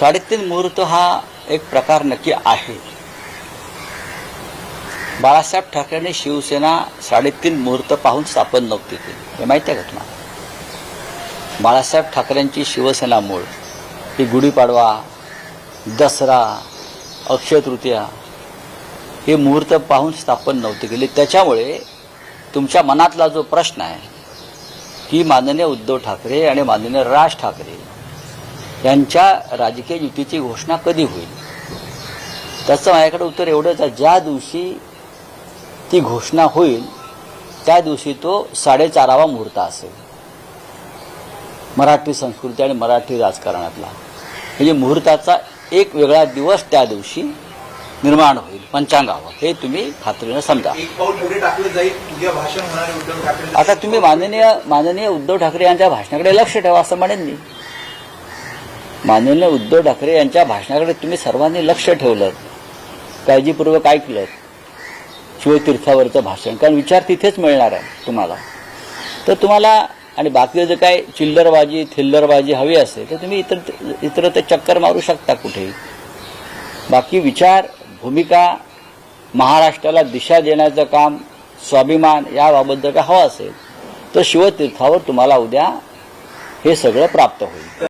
साडेतीन मुहूर्त हा एक प्रकार नक्की आहे. बाळासाहेब ठाकरेंनी शिवसेना साडेतीन मुहूर्त पाहून स्थापन नव्हती केली हे माहिती आहे का तुम्हाला? बाळासाहेब ठाकरेंची शिवसेना मूळ ही गुढीपाडवा दसरा अक्षय तृतीया हे मुहूर्त पाहून स्थापन नव्हती केली त्याच्यामुळे तुमच्या मनातला जो प्रश्न आहे की माननीय उद्धव ठाकरे आणि माननीय राज ठाकरे यांच्या राजकीय युतीची घोषणा कधी होईल? त्याचं माझ्याकडे उत्तर एवढंच आहे. ज्या दिवशी ती घोषणा होईल त्या दिवशी तो साडेचारावा मुहूर्त असेल. मराठी संस्कृती आणि मराठी राजकारणातला. म्हणजे मुहूर्ताचा एक वेगळा दिवस त्या दिवशी निर्माण होईल. पंचांगावर. हे तुम्ही खात्रीनं समजा. आता तुम्ही माननीय माननीय उद्धव ठाकरे यांच्या भाषणाकडे लक्ष ठेवा असं म्हणेन मी. माननीय उद्धव ठाकरे यांच्या भाषणाकडे तुम्ही सर्वांनी लक्ष ठेवलं. काळजीपूर्वक ऐकलं. शिवतीर्थावरचं भाषण. कारण विचार तिथेच मिळणार आहे तुम्हाला. तर तुम्हाला आणि बाकी जर काय चिल्लरबाजी थिल्लरबाजी हवी असेल तर तुम्ही इतर इतर ते चक्कर मारू शकता कुठेही. बाकी विचार भूमिका महाराष्ट्राला दिशा देण्याचं काम स्वाभिमान याबाबत जर का हवं असेल तर शिवतीर्थावर तुम्हाला उद्या हे सगळं प्राप्त होईल.